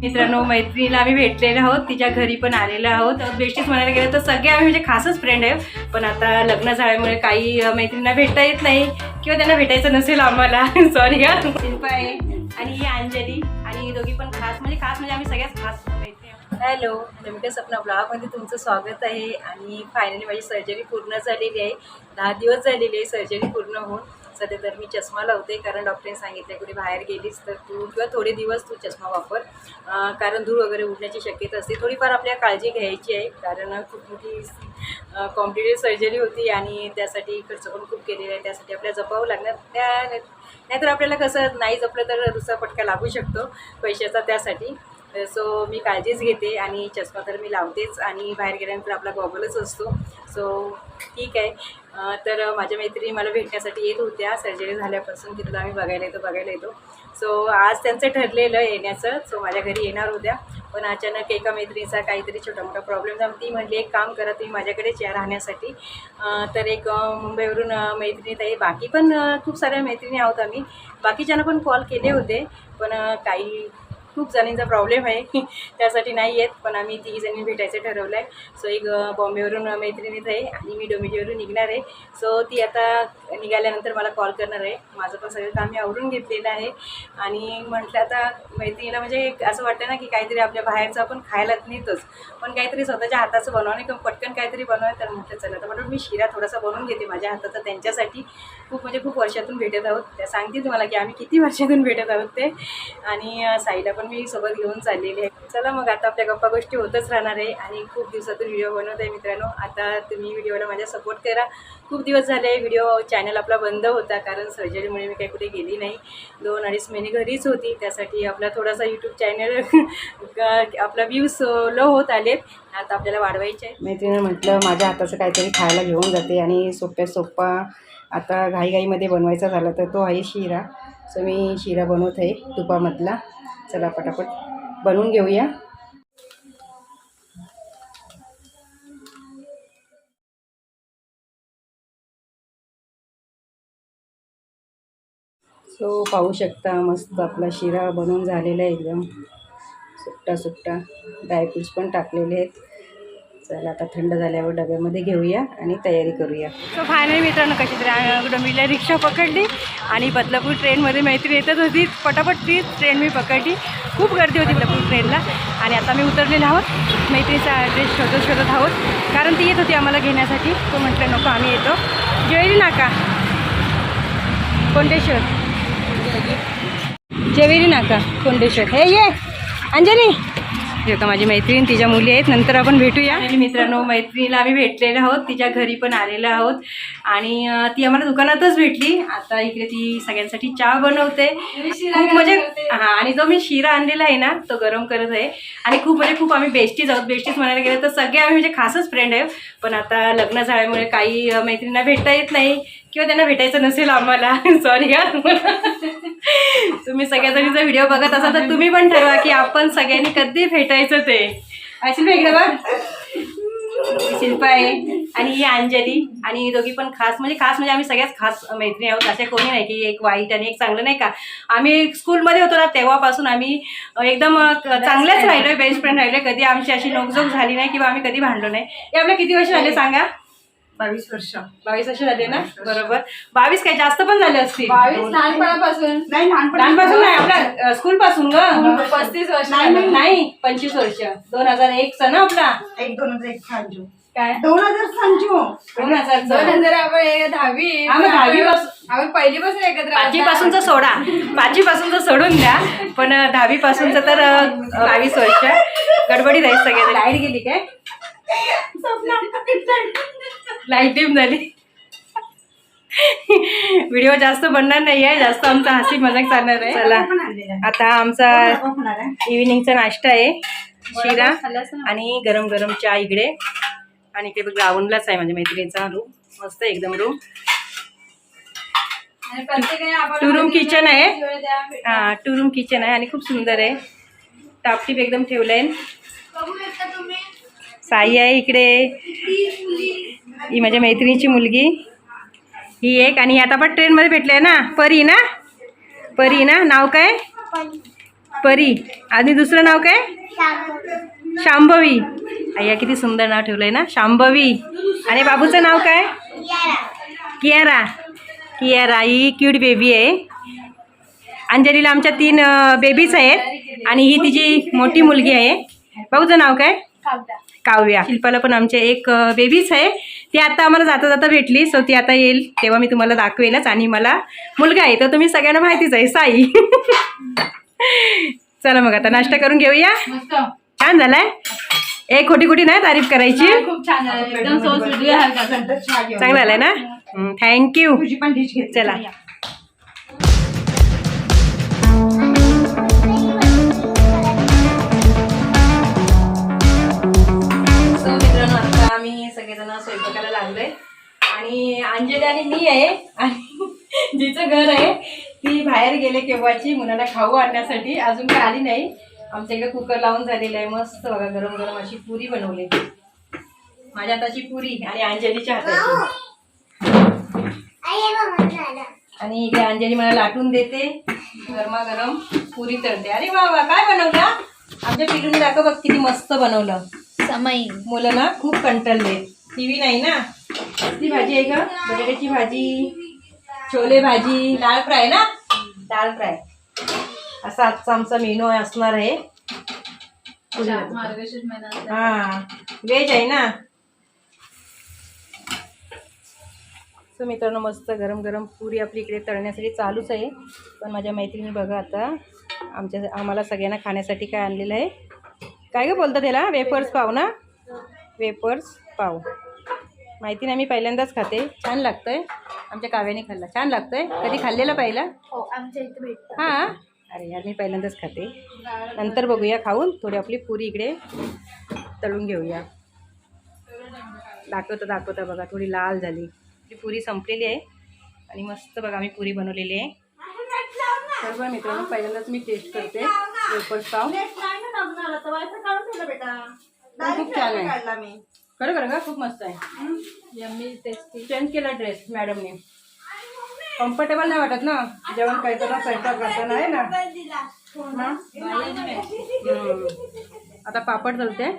मित्रांनो मैत्रिणीला आम्ही भेटलेलो आहोत तिच्या घरी पण आलेलो आहोत. बेस्टीच म्हणायला गेलं तर सगळे आम्ही म्हणजे खासच फ्रेंड आहे. पण आता लग्न झाल्यामुळे काही मैत्रिणींना भेटता येत नाही किंवा त्यांना भेटायचं नसेल आम्हाला. सॉरी हा. आहे आणि ही अंजली आणि दोघी पण खास म्हणजे खास म्हणजे आम्ही सगळ्यात खास हॅलो नमिका सपना ब्लॉगमध्ये तुमचं स्वागत आहे आणि फायनली माझी सर्जरी पूर्ण झालेली आहे. दहा दिवस झालेली आहे सर्जरी पूर्ण होऊन. सध्या तर मी चष्मा लावते कारण डॉक्टरने सांगितलं कुठे बाहेर गेलीस तर तू किंवा थोडे दिवस तू चष्मा वापर. कारण धूळ वगैरे उडण्याची शक्यता असते. थोडीफार आपल्या काळजी घ्यायची आहे कारण खूप मोठी कॉम्प्लिकेटेड सर्जरी होती आणि त्यासाठी खर्च पण खूप केलेला आहे. त्यासाठी आपल्याला जपावं लागणार. त्या नाहीतर आपल्याला कसं नाही जपलं तर दुसरा पटका लागू शकतो पैशाचा त्यासाठी. सो मी काळजीच घेते आणि चष्मा तर मी लावतेच आणि बाहेर गेल्यानंतर आपला गॉगलच असतो. सो ठीक आहे. तर माझ्या मैत्रिणी मला भेटण्यासाठी येत होत्या. सर्जरी झाल्यापासून तिथं आम्ही बघायला येतो बघायला येतो. सो आज त्यांचं ठरलेलं येण्याचं. सो माझ्या घरी येणार होत्या. पण अचानक एका मैत्रिणीचा काहीतरी छोटा मोठा प्रॉब्लेम झाला. ती म्हणली एक काम करा तुम्ही माझ्याकडेच या राहण्यासाठी. तर एक मुंबईवरून मैत्रिणीत मैत्रिणी ताई बाकी पण खूप साऱ्या मैत्रिणी आहोत आम्ही. बाकीच्यांना पण कॉल केले होते. पण काही खूप जणींचा प्रॉब्लेम आहे. त्यासाठी नाही येत पण आम्ही तिघीजणी भेटायचं ठरवलं आहे सो एक बॉम्बेवरून मैत्रिणीत आहे आणि मी डोमिटीवरून निघणार आहे. सो ती आता निघाल्यानंतर मला कॉल करणार आहे. माझं पण सगळं काम मी आवरून घेतलेलं आहे. आणि म्हटलं आता मैत्रिणीला म्हणजे एक असं वाटतं ना की काहीतरी आपल्या बाहेरचं आपण खायला नेतोच. पण काहीतरी स्वतःच्या हाताचं बनवणे किंवा पटकन काहीतरी बनवाय तर म्हटलं चला तर म्हणून मी शिरा थोडासा बनवून घेते माझ्या हाताचा. त्यांच्यासाठी खूप म्हणजे खूप वर्षातून भेटत आहोत. त्या सांगते तुम्हाला की आम्ही किती वर्षातून भेटत आहोत ते. आणि अ, साईला पण मी सोबत घेऊन चाललेली आहे. चला मग आता आपल्या गप्पा गोष्टी होतच राहणार आहे आणि खूप दिवसातून व्हिडिओ बनवत आहे मित्रांनो. आता तुम्ही व्हिडिओला माझ्या सपोर्ट करा. खूप दिवस झाले व्हिडिओ चॅनल आपला बंद होता कारण सर्जरीमुळे मी काही कुठे गेली नाही. दोन अडीच महिने घरीच होती. त्यासाठी आपला थोडासा यूट्यूब चॅनल आपला व्ह्यूज लो होत आलेत आता आपल्याला वाढवायचे आहे. मैत्रिणीनं म्हटलं माझ्या हाताचं काहीतरी खायला घेऊन जाते आणि सोप्या सोप्पा आता घाईघाईमध्ये बनवायचा झाला तर तो आहे शिरा. सो मी शिरा बनवत आहे तुपामधला. चला पटापट. बनवून घेऊया. सो पाहू शकता मस्त आपला शिरा बनवून झालेला आहे एकदम. सुट्टा सुट्टा ड्रायफ्रूट्स पण टाकलेले आहेत. चला आता थंड झाल्यावर डब्यामध्ये घेऊया आणि तयारी करूया. सो फायनली मित्रांनो कशी तरी डोंबिवलीला रिक्षा पकडली आणि बदलापूर ट्रेनमध्ये मैत्री येतच होती. पटापट ती ट्रेन मी पकडली. खूप गर्दी होती बदलापूर ट्रेनला. आणि आता मी उतरलेलो आहोत. मैत्रीचा ॲड्रेस शोधत शोधत आहोत. कारण ती येत होती आम्हाला घेण्यासाठी. तो म्हटलं नको आम्ही येतो. जेवेरी नाका कोंडेश्वर. जेवेरी नाका कोंडेश्वर. हे ये. अंजली! हे का माझी मैत्रीण तिच्या मुली आहेत. नंतर आपण भेटूया. मित्रांनो मैत्रिणीला आम्ही भेटलेलो आहोत. तिच्या घरी पण आलेलो आहोत. आणि ती आम्हाला दुकानातच भेटली. आता इकडे ती सगळ्यांसाठी चहा बनवते. खूप म्हणजे हा आणि जो मी शिरा आणलेला आहे ना तो गरम करत आहे. आणि खूप म्हणजे खूप आम्ही बेस्टीज आहोत. बेस्टीज म्हणायला गेलं तर सगळे आम्ही म्हणजे खासच फ्रेंड आहे. पण आता लग्न झाल्यामुळे काही मैत्रिणींना भेटता येत नाही. किंवा त्यांना भेटायचं नसेल आम्हाला. सॉरी का तुम्ही सगळ्याजणीचा व्हिडिओ बघत असाल तर तुम्ही पण ठरवा की आपण सगळ्यांनी कधी भेटायचं ते. असेल इकडे बघ. शिल्पा आहे आणि ही अंजली आणि दोघी पण खास म्हणजे खास म्हणजे आम्ही सगळ्यात खास मैत्रिणी आहोत. अशा कोणी नाही की एक वाईट आणि एक चांगलं नाही का? आम्ही स्कूलमध्ये होतो ना तेव्हापासून आम्ही एकदम चांगल्याच राहिलोय बेस्ट फ्रेंड राहिलोय. कधी आमची अशी नोकझोक झाली नाही किंवा आम्ही कधी भांडलो नाही. हे आपल्या किती वर्ष झाले सांगा? बावीस वर्ष. बावीस वर्ष झाले ना? बरोबर. बावीस काय जास्त पण झाले असतील? बावीस लहानपणापासून. नाही लहानपासून नाही आपल्या स्कूल पासून ग. पस्तीस वर्ष नाही नाही, नाही पंचवीस वर्ष. दोन हजार एक सन आपला? एक दोन हजार एक सांजू. काय? दोन हजार सांजू. दोन हजार दोन हजार आपण हे दहावी हा, मग दहावीपासून- आपण पहिलीपासून एकत्र. पाचवी पासूनच सोडा. पाचवी पासूनच सोडून द्या. पण दहावी पासूनच तर अ, बावीस वर्ष. गडबडीत आहे सगळे लाइट गेली काय? लाइट डिम झाली. व्हिडिओ जास्त बनणार नाही आहे जास्त आमचा हसी मजाक चालणार आहे. चला. आता आमचा इव्हिनिंगचा नाश्ता आहे. शिरा आणि गरम गरम चहा इकडे. आणि इकडे ग्राउंडलाच आहे माझ्या मैत्रिणीचा रूम मस्त एकदम रूम आणि प्रत्येकाने आपण टू रूम किचन आहे. हा टू रूम किचन आहे आणि खूप सुंदर आहे. टापटीप एकदम ठेवलंय. बघू शकता तुम्ही. साई आहे इकडे. ही माझ्या मैत्रिणीची मुलगी. ही एक. आणि आता पण ट्रेनमध्ये भेटले ना? परी ना? परी ना? नाव काय? परी. आणि दुसरं नाव काय? शांभवी. अय्या किती सुंदर नाव ठेवलंय ना? शांभवी. आणि बाबूचं नाव काय? कियारा. कियारा. ही क्यूट बेबी आहे. अंजलीला आमच्या तीन बेबीज आहेत. आणि ही तिची मोठी मुलगी आहे. बाबूचं नाव काय? काव्या. शिल्पाला पण आमचे एक बेबीच आहे. ती आता आम्हाला जाता जाता भेटली. सो ती आता येईल तेव्हा मी तुम्हाला दाखवेलच आणि मला मुलगा आहे. तर तुम्ही सगळ्यांना माहितीच आहे साई. चला मग आता नाश्ता करून घेऊया. मस्त. छान झालाय. एक खोटी खोटी नाही तारीफ करायची. खूप छान झालं एकदम सो सुटली हलका चांगलं झालंय ना? थँक्यू तुझी पण डिश घेत चला. अंजली आणि मी आहे. आणि जिचं घर आहे ती बाहेर गेले केव्हाची मुलाला खाऊ आणण्यासाठी. अजून काय आली नाही. आमच्या इकडे कुकर लावून झालेलं आहे. मस्त बघा गरम गरम अशी पुरी बनवली. माझ्या हाताची पुरी आणि अंजलीच्या हाताची. आणि इकडे अंजली मला लाटून देते. गरमागरम पुरी तळते. अरे वा वा काय बनवलं? आमच्या पिलूने दाखव बघ किती मस्त बनवलं. समय. मुलं ना खूप कंटाळले. टीव्ही नाही ना? ती भाजी आहे का? बटाट्याची भाजी. छोले भाजी डाळ फ्राय ना? डाळ फ्राय. असा आजचा आमचा मेनू असणार आहे. हा. व्हेज आहे ना? सो मित्रांनो मस्त गरम गरम पुरी आपली इकडे तळण्यासाठी चालूच आहे. पण माझ्या मैत्रिणी बघा आता आमच्या आम्हाला सगळ्यांना खाण्यासाठी काय आणलेलं आहे. काय गं बोलतं त्याला वेपर्स पाव ना? वेपर्स पाव माहिती नाही मी पहिल्यांदाच खाते. छान लागतंय. आमच्या काव्याने खाल्ला. छान लागतंय. कधी खाल्लेलं पहिला? हो आमच्या इथे भेटत. हां? अरे यार मी पहिल्यांदाच खाते. नंतर बघूया खाऊन. थोडी आपली पुरी इकडे तळून घेऊया. दाखवता दाखवता बघा. थोडी लाल झाली. ती पुरी संपलेली आहे. आणि मस्त बघा आम्ही पुरी बनवलेली आहे. तर बघा मित्रांनो पहिल्यांदाच मी टेस्ट करते. वेपर्स पाव पण खूप छान आहे. काढला मी. खरं खरं का? खूप मस्त आहे. यम्मी टेस्टी चेंज केला ड्रेस मॅडमने कम्फर्टेबल नाही वाटत ना? जेवण करताना स्वयंपाक करताना आहे ना? हा? हम्म. आता पापड तळते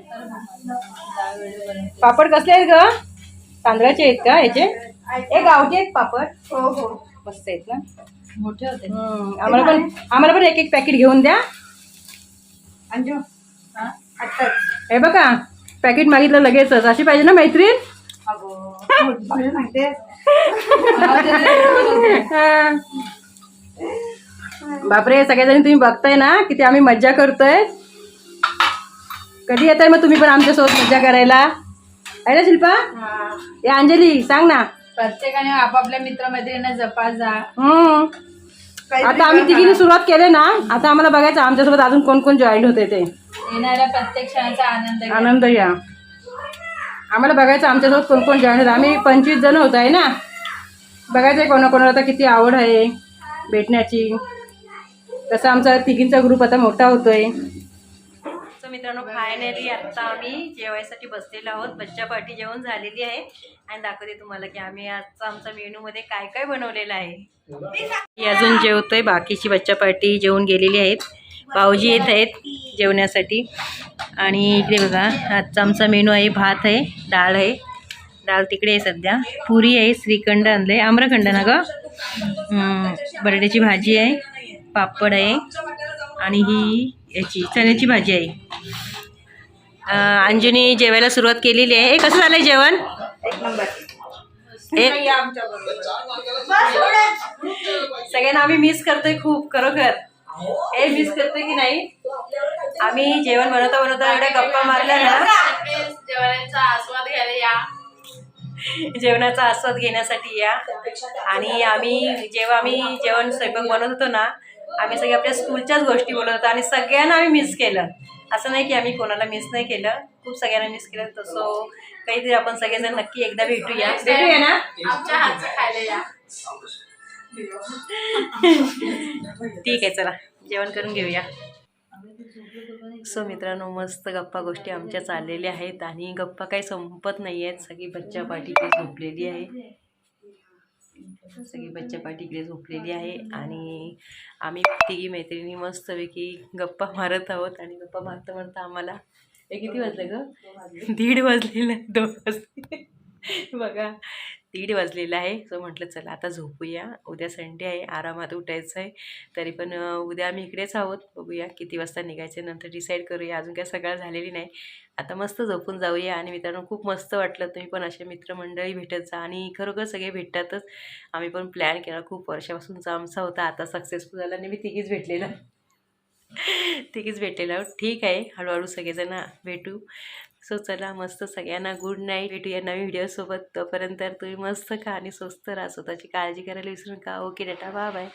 पापड कसले आहेत ग? तांदळाचे आहेत का याचे? ए गावठी आहेत पापड? हो हो. मस्त आहेत ना? मोठे होते. हम्म. आम्हाला पण आम्हाला पण एक एक पॅकेट घेऊन द्या. अंजू. हा? आत्ताच. हे बघा पॅकेट मागितलं लगेचच. अशी पाहिजे ना मैत्रीण? हा. बापरे सगळेजणी तुम्ही बघताय ना किती आम्ही मज्जा करतोय. कधी येत आहे मग तुम्ही पण आमच्यासोबत मज्जा करायला? आहे ना शिल्पा? ए अंजली सांग ना. प्रत्येकाने आपापल्या मित्रमैत्रिणींना जपा जा. हम्म. आता आम्ही तिघीने सुरुवात केली ना आता आम्हाला बघायचं आमच्यासोबत अजून कोण कोण जॉईन होते ते. येणाऱ्या प्रत्येक क्षणाचा आनंद घ्या. आनंद घ्या. आम्हाला बघायचं आमच्यासोबत कोण कोण जॉईन होतं. आम्ही पंचवीस जण होत आहे ना? बघायचं आहे कोणाकोणाला आता किती आवड आहे भेटण्याची. तसं आमचा तिघींचा ग्रुप आता मोठा होतोय. मित्रांनो फायनली आता आम्ही जेवायसाठी बसलेलो आहोत. बच्चा पार्टी जेवण झालेली आहे. आणि दाखवते तुम्हाला की आम्ही आजचा आमचा मेनूमध्ये काय काय बनवलेलं आहे. अजून जेवतोय. बाकीची बच्चा पार्टी जेवून गेलेली आहेत. भाऊजी येत आहेत जेवण्यासाठी. आणि इकडे बघा आजचा आमचा मेनू आहे. भात आहे डाळ आहे. डाळ तिकडे आहे सध्या. पुरी आहे श्रीखंड आणलं आहे आम्रखंड ना गं? बटाट्याची भाजी आहे. पापड आहे. आणि ही याची चण्याची भाजी आहे अं, अंजुनी जेवायला सुरुवात केलेली आहे. ए, कसं झालं आहे जेवण? एक नंबर. ए आमच्या बरोबर. सगळ्यांना आम्ही मिस करतोय खूप खरोखर. हे मिस करतोय की नाही? आम्ही जेवण बनवता बनवता एवढ्या गप्पा मारल्या ना. जेवणाचा आस्वाद घ्यायला या. जेवणाचा आस्वाद घेण्यासाठी या. आणि आम्ही जेव्हा आम्ही जेवण स्वयंपाक बनवत होतो ना आम्ही सगळे आपल्या स्कूलच्याच गोष्टी बोलत होतो आणि सगळ्यांना आम्ही मिस केलं. असं नाही की आम्ही कोणाला मिस नाही केलं. खूप सगळ्यांना मिस केलं. तसं काहीतरी आपण सगळेजण नक्की एकदा भेटूया. भेटूया ना? ठीक आहे चला. जेवण करून घेऊया. सो मित्रांनो मस्त गप्पा गोष्टी आमच्या चाललेल्या आहेत आणि गप्पा काही संपत नाही आहेत सगळी बच्चा पाठी झोपलेली आहे. सगळी बच्चा पाठी इकडे झोपलेली आहे आणि आम्ही तिघी मैत्रिणी मस्तपैकी गप्पा मारत आहोत आणि गप्पा मारता मारता आम्हाला हे किती वाजले ग? दीड वाजलेलं दोन वाजले. बघा दीड वाजलेला आहे. सो म्हटलं चला आता झोपूया. उद्या संडे आहे. आरामात उठायचं आहे. तरी पण उद्या आम्ही इकडेच आहोत. बघूया किती वाजता निघायचे नंतर डिसाईड करूया. अजून काय सकाळ झालेली नाही. आता मस्त झोपून जाऊया. आणि मित्रांनो खूप मस्त वाटलं. तुम्ही पण असे मित्रमंडळी भेटत जा. आणि खरोखर सगळे भेटतातच. आम्ही पण प्लॅन केला. खूप वर्षापासूनचा आमचा होता. आता सक्सेसफुल झाला आणि मी तिघीच भेटलेला. तिघीच भेटलेला ठीक आहे. हळूहळू सगळेजण भेटू. सो चला मस्त सगळ्यांना गुड नाईट भेटूया नवीन व्हिडिओसोबत तोपर्यंत तुम्ही मस्त खा आणि स्वस्त राहा. स्वतःची काळजी करायला विसरू नका ओके डेटा बाय बाय